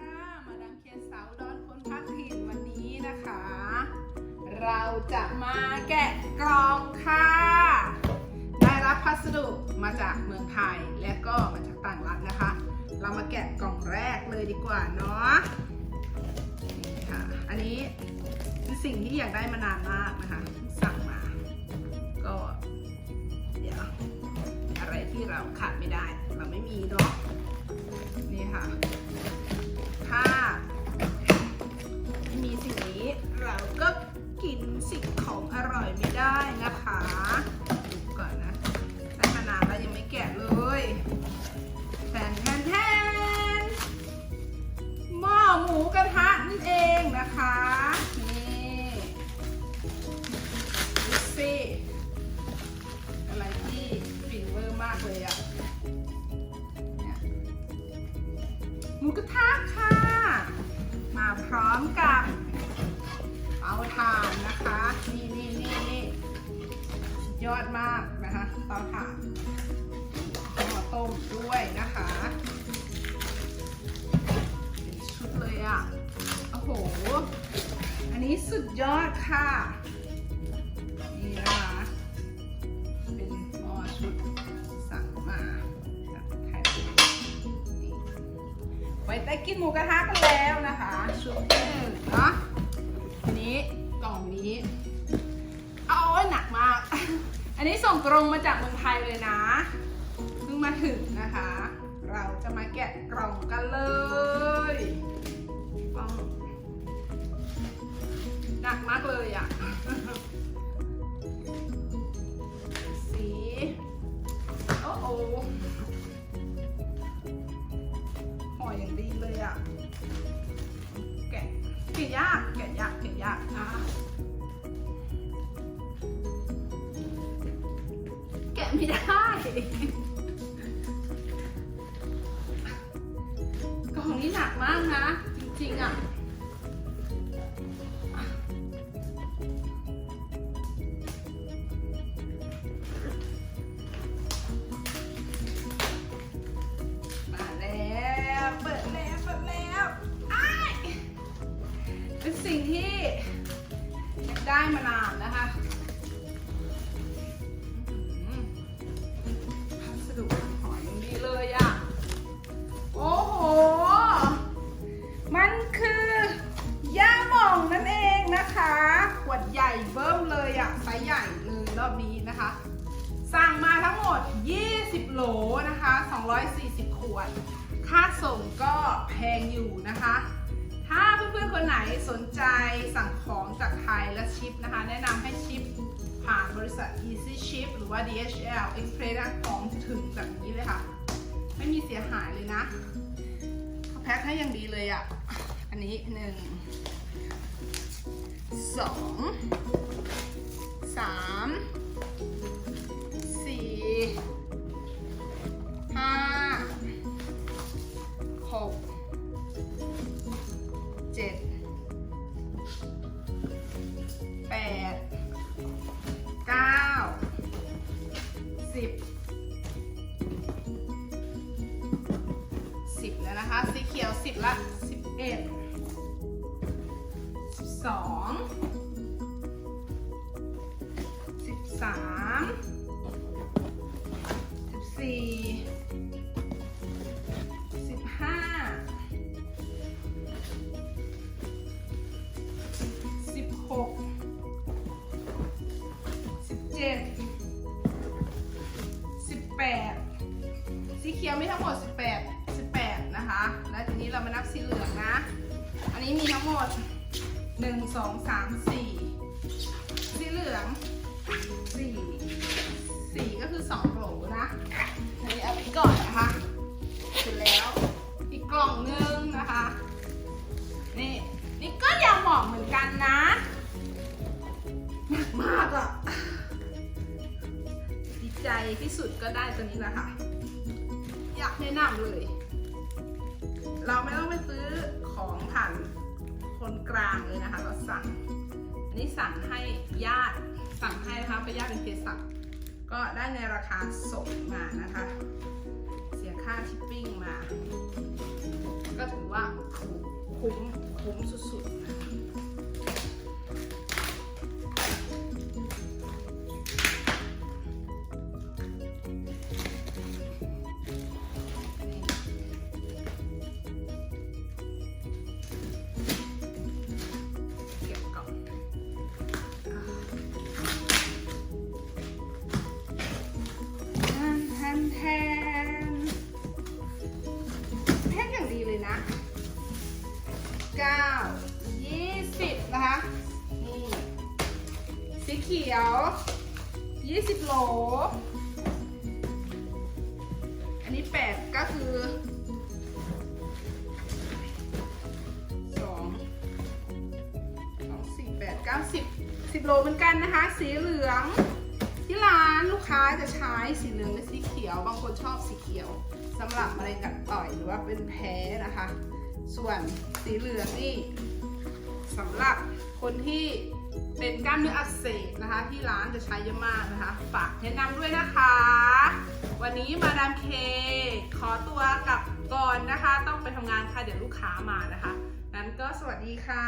ค่ะ มาดามเคียนสาวดอนคนพักถิ่นวันนี้นะคะ เราจะมาแกะกล่องค่ะ ได้รับพัสดุมาจากเมืองไทยและก็มาจากต่างรัฐนะคะ เรามาแกะกล่องแรกเลยดีกว่าเนาะค่ะ อันนี้เป็นสิ่งที่อยากได้มานานมากนะคะ สั่งมา ก็เดี๋ยวอะไรที่เราขาดไม่ได้ เราไม่มีเนาะนี่ค่ะ หมูกระทะค่ะ มาพร้อมกับเตาถ่านนะคะ นี่นี่นี่นี่ยอดมากนะคะเตาถ่านหม้อต้มด้วยนะคะเป็นชุดเลยอะ โอ้โห อันนี้สุดยอดค่ะ ว้ได้กินหมูกระทะกันแล้วนะคะชุดที่หนึ่งเนาะอันนี้กล่องนี้ เอาโอ้ยหนักมาก อันนี้ส่งตรงมาจากเมืองไทยเลยนะเพิ่งมาถึงนะคะ เราจะมาแกะกล่องกันเลยกล่องหนักมากเลยอะ่ะ อะ แกะแกะยาก แกะยาก แกะยากนะแกะไม่ได้ กล่องนี้หนักมากนะ จริงๆอะ ได้มานานนะคะพัสดุหอยอย่างดีเลยอะโอ้โห มันคือย่าหม่องนั่นเองนะคะขวดใหญ่เบิ้มเลยอะไซส์ใหญ่เลยรอบนี้นะคะ สั่งมาทั้งหมด 20 โหลนะคะ 240 ขวด ค่าส่งก็แพงอยู่นะคะ ถ้าเพื่อนๆคนไหนสนใจสั่งของจากไทยและชิปนะคะ แนะนำให้ชิปผ่านบริษัท Easy Ship หรือว่า DHL Express นะของถึงแบบนี้เลยค่ะ ไม่มีเสียหายเลยนะเขาแพ็คให้อย่างดีเลยอะ่ะ อันนี้หนึ่งสอง แปดเก้าสิบสิบแล้วนะคะ สีเขียวสิบละสิบเอ็ดสิบสองสิบสาม 18 สีเขียวมีทั้งหมด 18 18 นะคะ และวทีนี้เรามานับสีเหลืองนะ อันนี้มีทั้งหมด 1 2 3 4 ที่สุดก็ได้ตัวนี้แหละค่ะ อยากแนะนำเลย เราไม่ต้องไปซื้อของผ่านคนกลางเลยนะคะ เราสั่ง อันนี้สั่งให้ญาติสั่งให้นะคะเป็นญาติเป็นเภสัชก็ได้ในราคาส่งมานะคะ เสียค่าชิปปิ้งมา ก็ถือว่าคคุ้มคุ้มสุดๆนะ 9 20นะคะนี่สีเขียว20โหล อันนี้8ก็คือ2 2 4 8 9 10 10โลเหมือนกันนะคะ สีเหลืองที่ร้านลูกค้าจะใช้สีเหลืองและสีเขียว บางคนชอบสีเขียวสำหรับมะเร็งกัดต่อยหรือว่าเป็นแพ้นะคะ ส่วนสีเหลืองนี่สำหรับคนที่เป็นกล้ามเนื้ออักเสบนะคะ ที่ร้านจะใช้เยอะมากนะคะ ฝากแนะนำด้วยนะคะ วันนี้มาดามเค ขอตัวกลับก่อนนะคะ ต้องไปทำงานค่ะ เดี๋ยวลูกค้ามานะคะ นั้นก็สวัสดีค่ะ